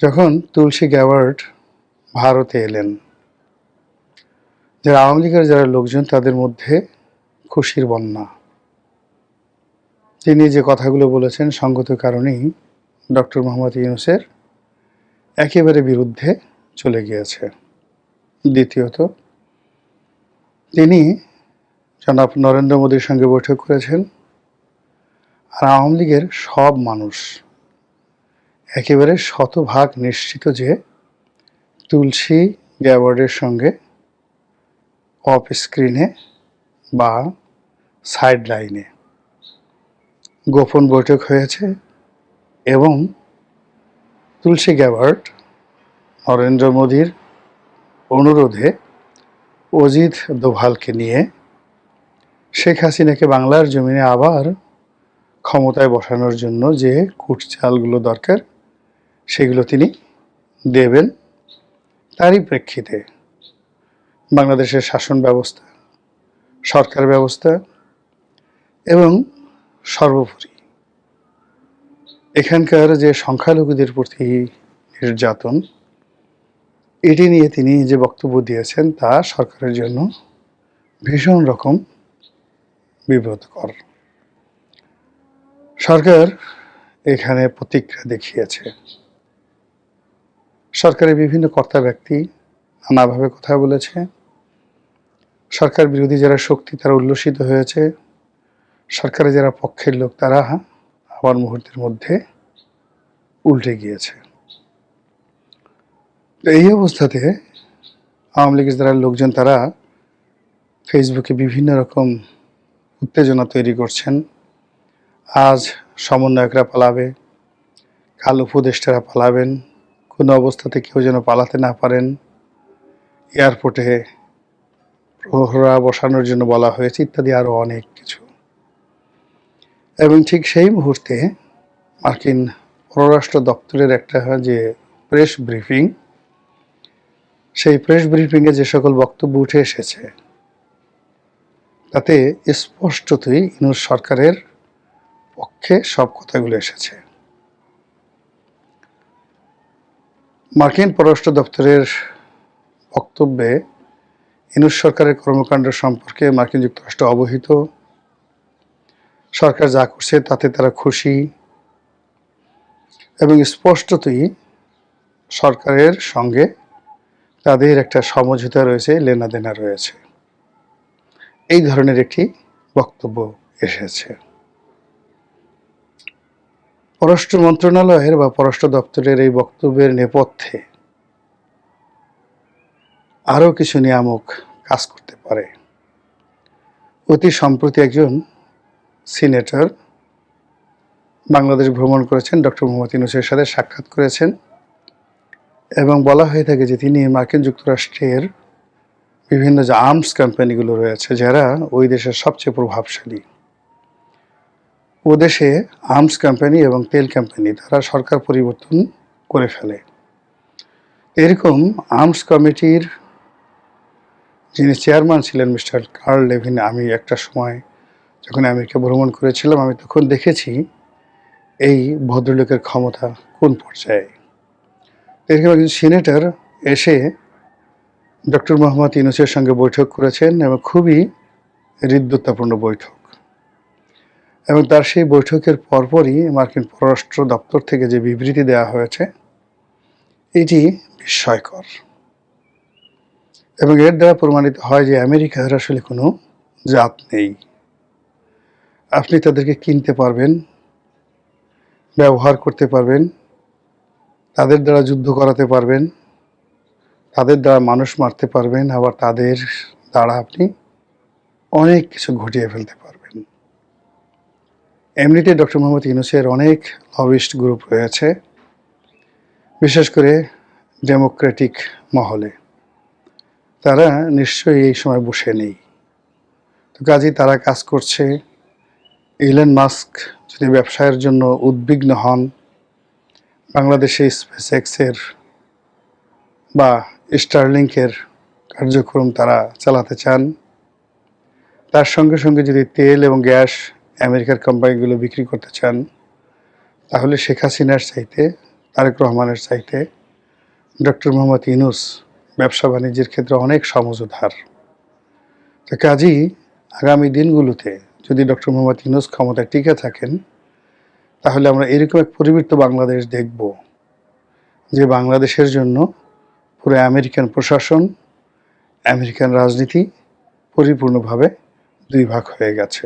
যখন তুলসী গ্যাওয়ার্ড ভারতে এলেন, যারা আওয়ামী লীগের যারা লোকজন, তাদের মধ্যে খুশির বন্যা। তিনি যে কথাগুলো বলেছেন, সঙ্গত কারণেই ডক্টর মোহাম্মদ ইউনুসের একেবারে বিরুদ্ধে চলে গিয়েছে। দ্বিতীয়ত, তিনি জনাব নরেন্দ্র মোদীর সঙ্গে বৈঠক করেছেন, আর আওয়ামী লীগের সব মানুষ একেবারে শতভাগ নিশ্চিত যে তুলসী গ্যাওয়ার্ডের সঙ্গে অফ স্ক্রিনে বা সাইড লাইনে গোপন বৈঠক হয়েছে এবং তুলসী গ্যাওয়ার্ড নরেন্দ্র মোদীর অনুরোধে অজিত দোভালকে নিয়ে শেখ হাসিনাকে বাংলার জমিনে আবার ক্ষমতায় বসানোর জন্য যে কুটচালগুলো দরকার সেগুলো তিনি দেবেন। তারই প্রেক্ষিতে বাংলাদেশের শাসন ব্যবস্থা, সরকার ব্যবস্থা এবং সর্বোপরি এখানকার যে সংখ্যালঘুদের প্রতি নির্যাতন, এটি নিয়ে তিনি যে বক্তব্য দিয়েছেন তা সরকারের জন্য ভীষণ রকম বিব্রতকর। সরকার এখানে প্রতিক্রিয়া দেখিয়েছে। সরকারের বিভিন্ন কর্তা ব্যক্তি নানাভাবে কথা বলেছে। সরকার বিরোধী যারা শক্তি, তারা উল্লসিত হয়েছে। সরকারের যারা পক্ষের লোক, তারা আবার মুহূর্তের মধ্যে উল্টে গিয়েছে। এই অবস্থাতে আওয়ামী লীগের যারা লোকজন, তারা ফেসবুকে বিভিন্ন রকম উত্তেজনা তৈরি করছেন। আজ সমন্বয়করা পালাবে, কাল উপদেষ্টারা পালাবেন। কোনো অবস্থাতে কেউ যেন পালাতে না পারেন। এয়ারপোর্টে প্রহরা বসানোর জন্য বলা হয়েছে, ইত্যাদি আরও অনেক কিছু। এবং ঠিক সেই মুহূর্তে মার্কিন পররাষ্ট্র দপ্তরের একটা যে প্রেস ব্রিফিং, সেই প্রেস ব্রিফিংয়ে যে সকল বক্তব্য উঠে এসেছে, তাতে স্পষ্টতই ইনুস সরকারের পক্ষে সব কথাগুলো এসেছে। মার্কিন পররাষ্ট্র দপ্তরের বক্তব্যে ইনুস সরকারের কর্মকাণ্ড সম্পর্কে মার্কিন যুক্তরাষ্ট্র অবহিত। সরকার যা করছে তাতে তারা খুশি। এবং স্পষ্টতই সরকারের সঙ্গে তাদের একটা সমঝোতা রয়েছে, লেনাদেনা রয়েছে। এই ধরনের একটি বক্তব্য এসেছে। পররাষ্ট্র মন্ত্রণালয়ের বা পররাষ্ট্র দপ্তরের এই বক্তব্যের নেপথ্যে আরও কিছু নিয়ামক কাজ করতে পারে। অতি সম্প্রতি একজন সিনেটর বাংলাদেশ ভ্রমণ করেছেন, ডক্টর মোহাম্মদ ইউনুসের সাথে সাক্ষাৎ করেছেন এবং বলা হয়ে থাকে যে তিনি মার্কিন যুক্তরাষ্ট্রের বিভিন্ন যে আর্মস কোম্পানিগুলো রয়েছে, যারা ওই দেশের সবচেয়ে প্রভাবশালী। ও দেশে আর্মস কোম্পানি এবং তেল কোম্পানি তারা সরকার পরিবর্তন করে ফেলে। এরকম আর্মস কমিটির যিনি চেয়ারম্যান ছিলেন মিস্টার কার্ল লেভিন, আমি একটা সময় যখন আমেরিকা ভ্রমণ করেছিলাম, আমি তখন দেখেছি এই ভদ্রলোকের ক্ষমতা কোন পর্যায়ে। এরকম একজন সিনেটর এসে ডক্টর মোহাম্মদ ইউনুসের সঙ্গে বৈঠক করেছেন এবং খুবই হৃদ্যতাপূর্ণ বৈঠক। এবং তার সেই বৈঠকের পরপরই মার্কিন পররাষ্ট্র দপ্তর থেকে যে বিবৃতি দেওয়া হয়েছে, এটি বিস্ময়কর। এবং এর দ্বারা প্রমাণিত হয় যে আমেরিকার আসলে কোনো জাত নেই। আপনি তাদেরকে কিনতে পারবেন, ব্যবহার করতে পারবেন, তাদের দ্বারা যুদ্ধ করাতে পারবেন, তাদের দ্বারা মানুষ মারতে পারবেন, আবার তাদের দ্বারা আপনি অনেক কিছু ঘটিয়ে ফেলতে পারবেন। এমনিতে ডক্টর মোহাম্মদ ইউনুসের অনেক লবিস্ট গ্রুপ রয়েছে, বিশেষ করে ডেমোক্রেটিক মহলে। তারা নিশ্চয়ই এই সময় বসে নেই। তো কাজেই তারা কাজ করছে। ইলেন মাস্ক যদি ব্যবসায়ের জন্য উদ্বিগ্ন হন, বাংলাদেশে স্পেস এক্সের বা স্টারলিংকের কার্যক্রম তারা চালাতে চান, তার সঙ্গে সঙ্গে যদি তেল এবং গ্যাস আমেরিকার কোম্পানিগুলো বিক্রি করতে চান, তাহলে শেখ হাসিনার চাইতে, তারেক রহমানের চাইতে ডক্টর মোহাম্মদ ইনুস ব্যবসা বাণিজ্যের ক্ষেত্রে অনেক সমঝোতার। তো কাজেই আগামী দিনগুলোতে যদি ডক্টর মোহাম্মদ ইনুস ক্ষমতায় টিকে থাকেন, তাহলে আমরা এরকম এক পরিবৃত্ত বাংলাদেশ দেখব, যে বাংলাদেশের জন্য পুরো আমেরিকান প্রশাসন, আমেরিকান রাজনীতি পরিপূর্ণভাবে দুই ভাগ হয়ে গেছে।